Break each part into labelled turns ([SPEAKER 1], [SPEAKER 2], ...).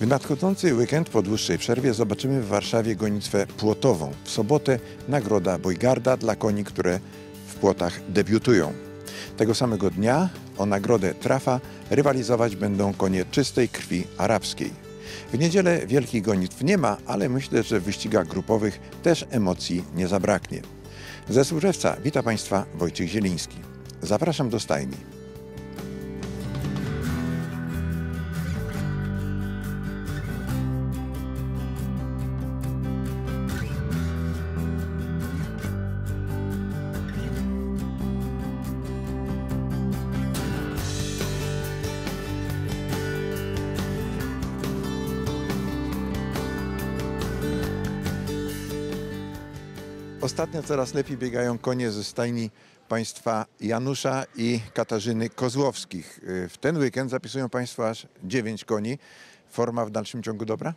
[SPEAKER 1] W nadchodzący weekend po dłuższej przerwie zobaczymy w Warszawie gonitwę płotową. W sobotę nagroda Bojgarda dla koni, które w płotach debiutują. Tego samego dnia o nagrodę trafa rywalizować będą konie czystej krwi arabskiej. W niedzielę wielkich gonitw nie ma, ale myślę, że w wyścigach grupowych też emocji nie zabraknie. Ze Służewca wita Państwa Wojciech Zieliński. Zapraszam do stajni. Ostatnio coraz lepiej biegają konie ze stajni państwa Janusza i Katarzyny Kozłowskich. Y, W ten weekend zapisują Państwo aż 9 koni. Forma w dalszym ciągu dobra?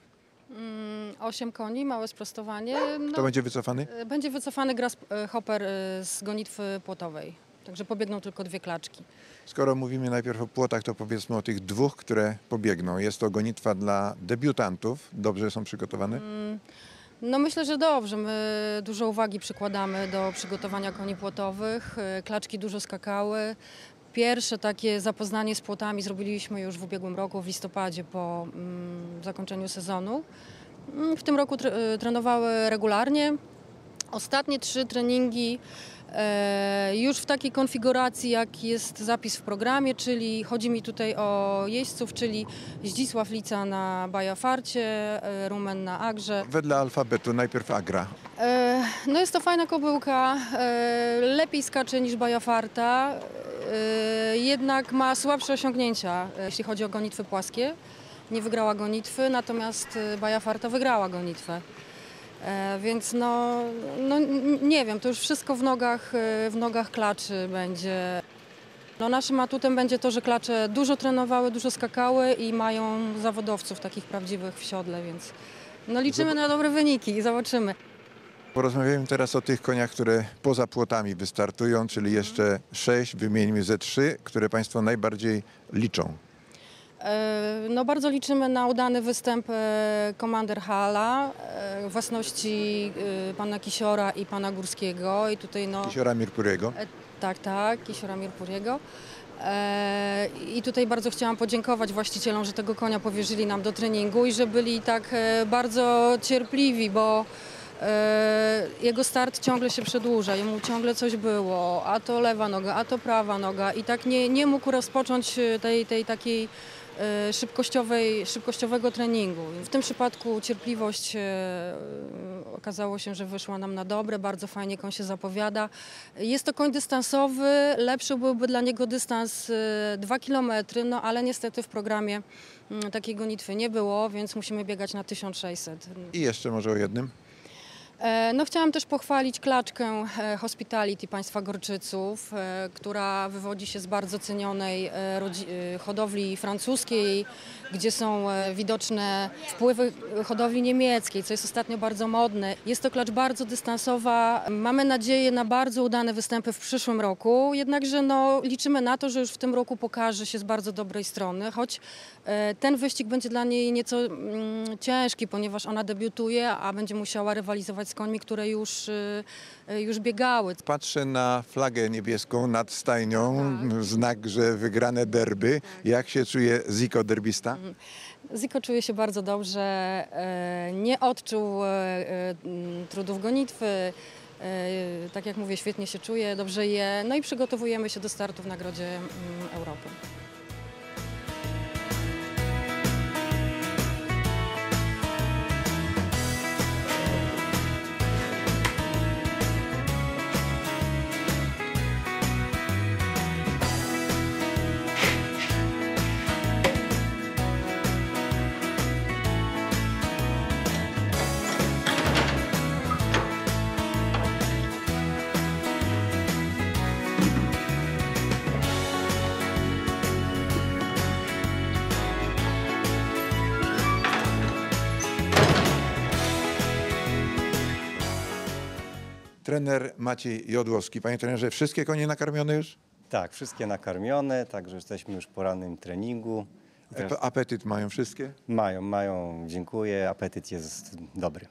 [SPEAKER 2] Mm, Osiem koni, małe sprostowanie. No,
[SPEAKER 1] To będzie wycofany?
[SPEAKER 2] e, będzie wycofany grasshopper e, z gonitwy płotowej. Także pobiegną tylko dwie klaczki.
[SPEAKER 1] Skoro mówimy najpierw o płotach, to powiedzmy o tych dwóch, które pobiegną. Jest to gonitwa dla debiutantów. Dobrze są przygotowane?
[SPEAKER 2] No myślę, że dobrze. My dużo uwagi przykładamy do przygotowania koni płotowych. E, Klaczki dużo skakały. Pierwsze takie zapoznanie z płotami zrobiliśmy już w ubiegłym roku, w listopadzie, po mm, zakończeniu sezonu. Mm, W tym roku tre- e, trenowały regularnie. Ostatnie trzy treningi już w takiej konfiguracji, jak jest zapis w programie, czyli chodzi mi tutaj o jeźdźców, czyli Zdzisław Lica na Bajafarcie, e, Rumen na Agrze.
[SPEAKER 1] Wedle alfabetu najpierw Agra.
[SPEAKER 2] E, No jest to fajna kobyłka, e, lepiej skacze niż Bajafarta, e, jednak ma słabsze osiągnięcia, e, jeśli chodzi o gonitwy płaskie. Nie wygrała gonitwy, natomiast e, Bajafarta wygrała gonitwę. E, Więc no, no nie wiem, to już wszystko w nogach, e, w nogach klaczy będzie. No naszym atutem będzie to, że klacze dużo trenowały, dużo skakały i mają zawodowców takich prawdziwych w siodle, więc no liczymy na dobre wyniki i zobaczymy.
[SPEAKER 1] Porozmawiajmy teraz o tych koniach, które poza płotami wystartują, czyli jeszcze sześć, wymieńmy ze trzy, które Państwo najbardziej liczą.
[SPEAKER 2] E, No bardzo liczymy na udany występ e, Commander Hala, e, własności pana Kisiora i pana Górskiego i tutaj no...
[SPEAKER 1] Kisiora Mirpuriego.
[SPEAKER 2] Tak, tak, Kisiora Mirpuriego. I tutaj bardzo chciałam podziękować właścicielom, że tego konia powierzyli nam do treningu i że byli tak bardzo cierpliwi, bo jego start ciągle się przedłuża, jemu ciągle coś było, a to lewa noga, a to prawa noga i tak nie, nie mógł rozpocząć tej, tej takiej szybkościowej, szybkościowego treningu. W tym przypadku cierpliwość e, okazało się, że wyszła nam na dobre, bardzo fajnie koń się zapowiada. Jest to koń dystansowy, lepszy byłby dla niego dystans 2 km, no ale niestety w programie mm, takiej gonitwy nie było, więc musimy biegać na 1600.
[SPEAKER 1] I jeszcze może o jednym.
[SPEAKER 2] E, No, chciałam też pochwalić klaczkę e, Hospitality państwa Gorczyców, e, która wywodzi się z bardzo cenionej hodowli francuskiej, gdzie są widoczne wpływy hodowli niemieckiej, co jest ostatnio bardzo modne. Jest to klacz bardzo dystansowa. Mamy nadzieję na bardzo udane występy w przyszłym roku, jednakże no, liczymy na to, że już w tym roku pokaże się z bardzo dobrej strony, choć ten wyścig będzie dla niej nieco mm, ciężki, ponieważ ona debiutuje, a będzie musiała rywalizować z końmi, które już, y, y, już biegały.
[SPEAKER 1] Patrzę na flagę niebieską nad stajnią, znak, że wygrane derby. Jak się czuje Ziko derbista?
[SPEAKER 2] Ziko czuje się bardzo dobrze, e, nie odczuł e, e, trudów gonitwy. Tak jak mówię, świetnie się czuje, dobrze je. No i przygotowujemy się do startu w Nagrodzie mm, Europy.
[SPEAKER 1] Trener Maciej Jodłowski. Panie trenerze, wszystkie konie nakarmione już?
[SPEAKER 3] Tak, wszystkie nakarmione, także jesteśmy już po rannym treningu.
[SPEAKER 1] Ap- Apetyt mają wszystkie?
[SPEAKER 3] Mają, mają, dziękuję, apetyt jest dobry.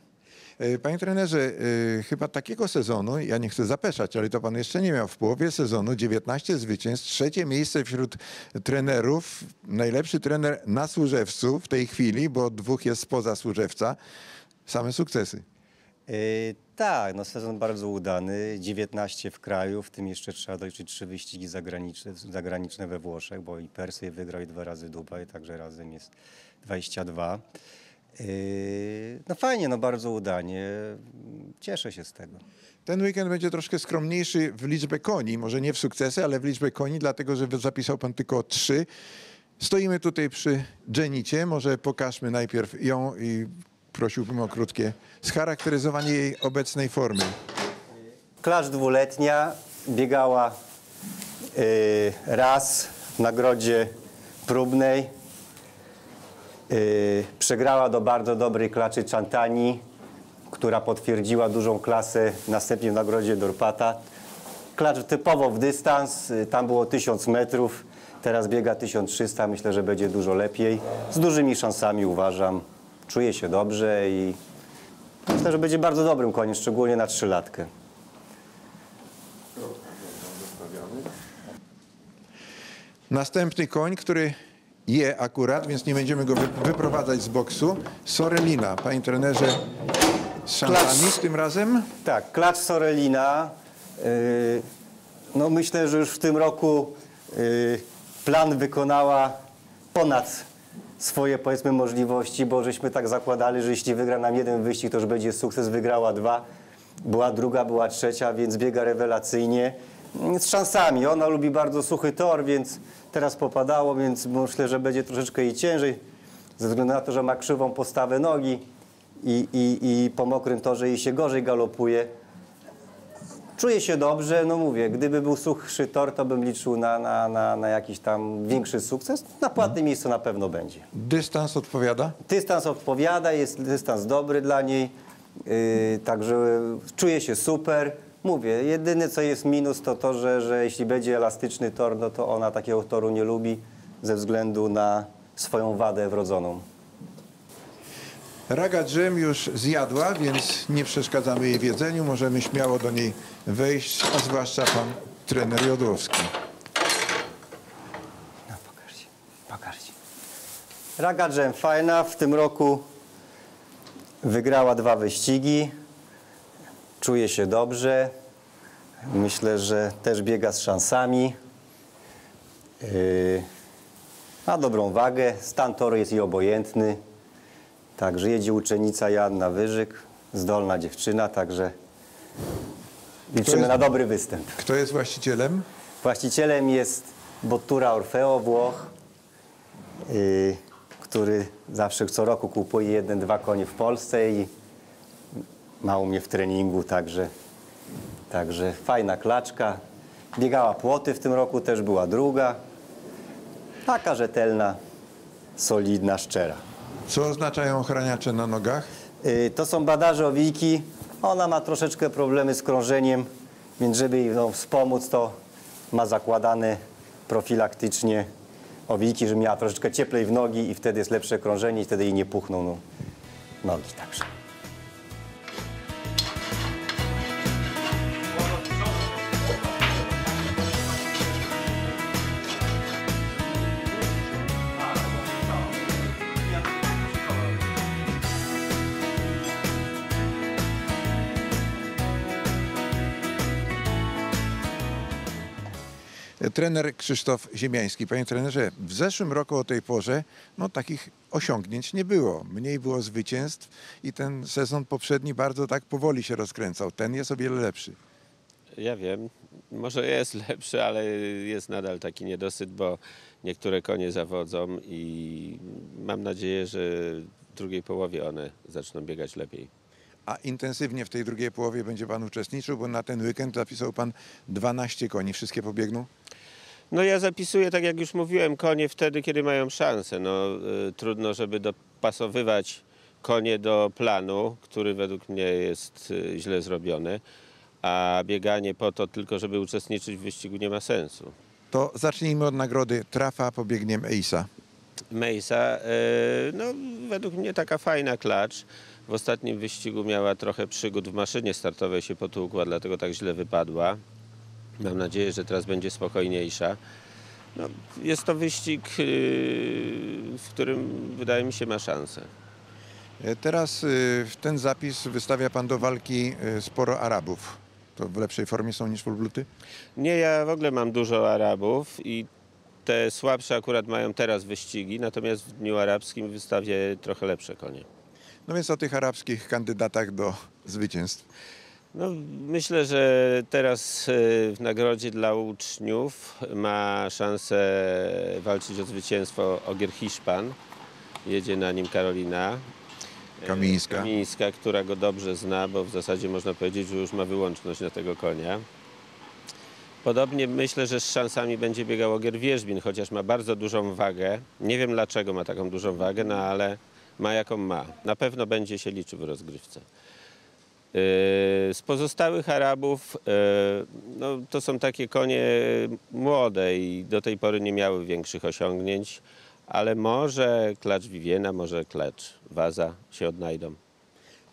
[SPEAKER 1] E, Panie trenerze, e, chyba takiego sezonu, ja nie chcę zapeszać, ale to pan jeszcze nie miał w połowie sezonu 19 zwycięstw, trzecie miejsce wśród trenerów, najlepszy trener na Służewcu w tej chwili, bo dwóch jest spoza Służewca. Same sukcesy.
[SPEAKER 3] Yy, tak, no sezon bardzo udany, 19 w kraju, w tym jeszcze trzeba doliczyć trzy wyścigi zagraniczne, zagraniczne we Włoszech, bo i Persję wygrał i dwa razy Dubaj, także razem jest 22. Yy, no fajnie, no bardzo udanie, cieszę się z tego.
[SPEAKER 1] Ten weekend będzie troszkę skromniejszy w liczbę koni, może nie w sukcesy, ale w liczbę koni, dlatego że zapisał pan tylko trzy. Stoimy tutaj przy Jenicie, może pokażmy najpierw ją i prosiłbym o krótkie scharakteryzowanie jej obecnej formy.
[SPEAKER 3] Klacz dwuletnia biegała yy, raz w nagrodzie próbnej. Yy, przegrała do bardzo dobrej klaczy Chantani, która potwierdziła dużą klasę następnie w nagrodzie Dorpata. Klacz typowo w dystans, yy, tam było 1000 metrów, teraz biega 1300, myślę, że będzie dużo lepiej. Z dużymi szansami uważam, czuje się dobrze i myślę, że będzie bardzo dobrym koniem, szczególnie na trzylatkę.
[SPEAKER 1] Następny koń, który je akurat, więc nie będziemy go wy- wyprowadzać z boksu. Sorelina, panie trenerze, z szansami tym razem.
[SPEAKER 3] Tak, klacz Sorelina. Yy, no myślę, że już w tym roku yy, plan wykonała ponad swoje powiedzmy możliwości, bo żeśmy tak zakładali, że jeśli wygra nam jeden wyścig, to już będzie sukces, wygrała dwa. Była druga, była trzecia, więc biega rewelacyjnie. Z szansami. Ona lubi bardzo suchy tor, więc teraz popadało, więc myślę, że będzie troszeczkę jej ciężej. Ze względu na to, że ma krzywą postawę nogi i, i, i po mokrym torze jej się gorzej galopuje. Czuję się dobrze, no mówię, gdyby był suchszy tor, to bym liczył na, na, na, na jakiś tam większy sukces. Na płatnym miejscu na pewno będzie.
[SPEAKER 1] Dystans odpowiada.
[SPEAKER 3] Dystans odpowiada, jest dystans dobry dla niej, yy, także czuję się super. Mówię, jedyne co jest minus to to, że, że jeśli będzie elastyczny tor, no to ona takiego toru nie lubi ze względu na swoją wadę wrodzoną.
[SPEAKER 1] Raga dżem już zjadła, więc nie przeszkadzamy jej w jedzeniu. Możemy śmiało do niej wejść, a zwłaszcza pan trener Jodłowski.
[SPEAKER 3] No pokażcie, pokażcie. Raga Dżem fajna, w tym roku wygrała dwa wyścigi. Czuje się dobrze. Myślę, że też biega z szansami. Yy, ma dobrą wagę, stan toru jest jej obojętny. Także jedzie uczennica Joanna Wyżyk, zdolna dziewczyna, także liczymy
[SPEAKER 1] jest-
[SPEAKER 3] na dobry występ.
[SPEAKER 1] Kto jest właścicielem?
[SPEAKER 3] Właścicielem jest Bottura Orfeo Włoch, yy, który zawsze co roku kupuje jeden, dwa konie w Polsce i ma u mnie w treningu, także, także fajna klaczka. Biegała płoty w tym roku, też była druga. Taka rzetelna, solidna, szczera.
[SPEAKER 1] Co oznaczają ochraniacze na nogach?
[SPEAKER 3] Y, To są badarze owiki. Ona ma troszeczkę problemy z krążeniem, więc żeby jej no, wspomóc, to ma zakładane profilaktycznie owiki, żeby miała troszeczkę cieplej w nogi i wtedy jest lepsze krążenie i wtedy jej nie puchną no, nogi także.
[SPEAKER 1] Trener Krzysztof Ziemiański. Panie trenerze, w zeszłym roku o tej porze no, takich osiągnięć nie było. Mniej było zwycięstw i ten sezon poprzedni bardzo tak powoli się rozkręcał. Ten jest o wiele lepszy.
[SPEAKER 4] Ja wiem, może jest lepszy, ale jest nadal taki niedosyt, bo niektóre konie zawodzą i mam nadzieję, że w drugiej połowie one zaczną biegać lepiej.
[SPEAKER 1] A intensywnie w tej drugiej połowie będzie pan uczestniczył, bo na ten weekend zapisał pan 12 koni. Wszystkie pobiegną?
[SPEAKER 4] No ja zapisuję, tak jak już mówiłem, konie wtedy, kiedy mają szansę. No, y, trudno, żeby dopasowywać konie do planu, który według mnie jest y, źle zrobiony, a bieganie po to tylko, żeby uczestniczyć w wyścigu nie ma sensu.
[SPEAKER 1] To zacznijmy od nagrody Trafa, pobiegniemy Eisa.
[SPEAKER 4] Mejsa, e, no według mnie taka fajna klacz. W ostatnim wyścigu miała trochę przygód w maszynie startowej, się potłukła, dlatego tak źle wypadła. Mam nadzieję, że teraz będzie spokojniejsza. No, jest to wyścig, yy, w którym wydaje mi się ma szansę.
[SPEAKER 1] E, Teraz y, w ten zapis wystawia pan do walki y, sporo Arabów. To w lepszej formie są niż fullbluty?
[SPEAKER 4] Nie, ja w ogóle mam dużo Arabów i te słabsze akurat mają teraz wyścigi, natomiast w Dniu Arabskim wystawię trochę lepsze konie.
[SPEAKER 1] No więc o tych arabskich kandydatach do zwycięstw.
[SPEAKER 4] No, myślę, że teraz e, w nagrodzie dla uczniów ma szansę walczyć o zwycięstwo Ogier Hiszpan. Jedzie na nim Karolina. e,
[SPEAKER 1] Kamińska.
[SPEAKER 4] Kamińska, która go dobrze zna, bo w zasadzie można powiedzieć, że już ma wyłączność na tego konia. Podobnie myślę, że z szansami będzie biegał Ogier Wierzbin, chociaż ma bardzo dużą wagę. Nie wiem dlaczego ma taką dużą wagę, no ale ma jaką ma. Na pewno będzie się liczył w rozgrywce. Yy, Z pozostałych Arabów yy, no, to są takie konie młode i do tej pory nie miały większych osiągnięć, ale może klacz Viviena, może klacz Waza się odnajdą.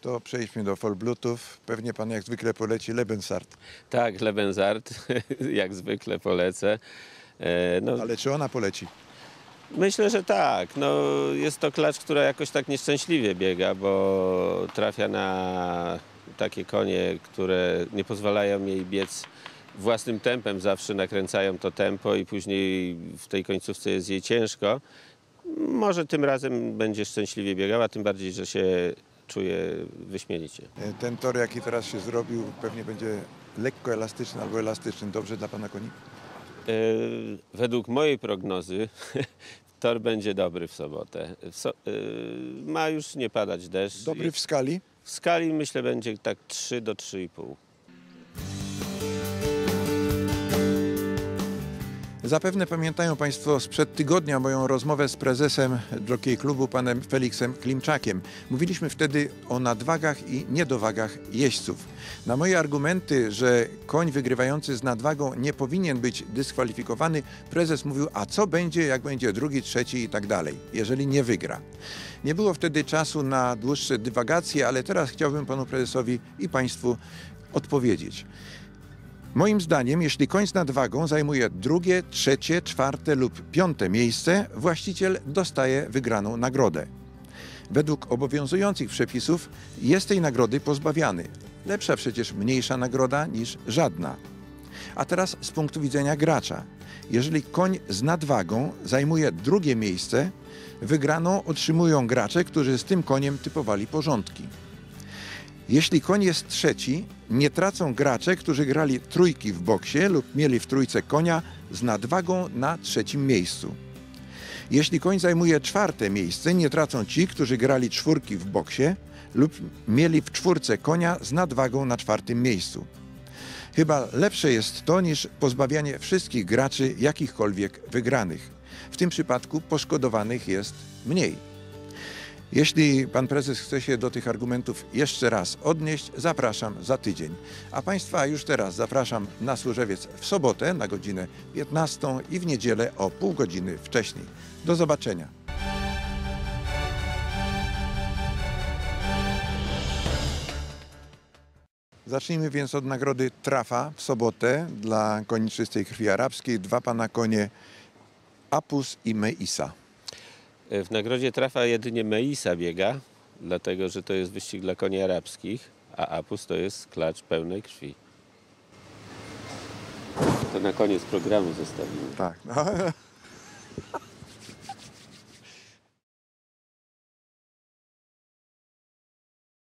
[SPEAKER 1] To przejdźmy do fullblutów. Pewnie pan jak zwykle poleci Lebensart.
[SPEAKER 4] Tak, Lebenzart, jak zwykle polecę. E, No,
[SPEAKER 1] Ale czy ona poleci?
[SPEAKER 4] Myślę, że tak. No, jest to klacz, która jakoś tak nieszczęśliwie biega, bo trafia na takie konie, które nie pozwalają jej biec własnym tempem, zawsze nakręcają to tempo i później w tej końcówce jest jej ciężko. Może tym razem będzie szczęśliwie biegała, tym bardziej, że się czuje wyśmienicie.
[SPEAKER 1] Ten tor, jaki teraz się zrobił, pewnie będzie lekko elastyczny albo elastyczny. Dobrze dla pana koni?
[SPEAKER 4] E, Według mojej prognozy tor będzie dobry w sobotę. W so, e, ma już nie padać deszcz.
[SPEAKER 1] Dobry w skali?
[SPEAKER 4] W skali myślę będzie tak 3 do 3,5.
[SPEAKER 1] Zapewne pamiętają Państwo sprzed tygodnia moją rozmowę z prezesem Jockey Klubu, panem Feliksem Klimczakiem. Mówiliśmy wtedy o nadwagach i niedowagach jeźdźców. Na moje argumenty, że koń wygrywający z nadwagą nie powinien być dyskwalifikowany, prezes mówił, a co będzie, jak będzie drugi, trzeci i tak dalej, jeżeli nie wygra. Nie było wtedy czasu na dłuższe dywagacje, ale teraz chciałbym panu prezesowi i państwu odpowiedzieć. Moim zdaniem, jeśli koń z nadwagą zajmuje drugie, trzecie, czwarte lub piąte miejsce, właściciel dostaje wygraną nagrodę. Według obowiązujących przepisów jest tej nagrody pozbawiany. Lepsza przecież mniejsza nagroda niż żadna. A teraz z punktu widzenia gracza. Jeżeli koń z nadwagą zajmuje drugie miejsce, wygraną otrzymują gracze, którzy z tym koniem typowali porządki. Jeśli koń jest trzeci, nie tracą gracze, którzy grali trójki w boksie lub mieli w trójce konia z nadwagą na trzecim miejscu. Jeśli koń zajmuje czwarte miejsce, nie tracą ci, którzy grali czwórki w boksie lub mieli w czwórce konia z nadwagą na czwartym miejscu. Chyba lepsze jest to niż pozbawianie wszystkich graczy jakichkolwiek wygranych. W tym przypadku poszkodowanych jest mniej. Jeśli pan prezes chce się do tych argumentów jeszcze raz odnieść, zapraszam za tydzień. A państwa już teraz zapraszam na Służewiec w sobotę na godzinę 15 i w niedzielę o pół godziny wcześniej. Do zobaczenia. Zacznijmy więc od nagrody Trafa w sobotę dla koni czystej krwi arabskiej. Dwa pana konie Apus i Meisa.
[SPEAKER 4] E, W nagrodzie trafa jedynie Meisa biega, dlatego że to jest wyścig dla koni arabskich, a Apus to jest klacz pełnej krwi. To na koniec programu zostawimy.
[SPEAKER 1] Tak. No,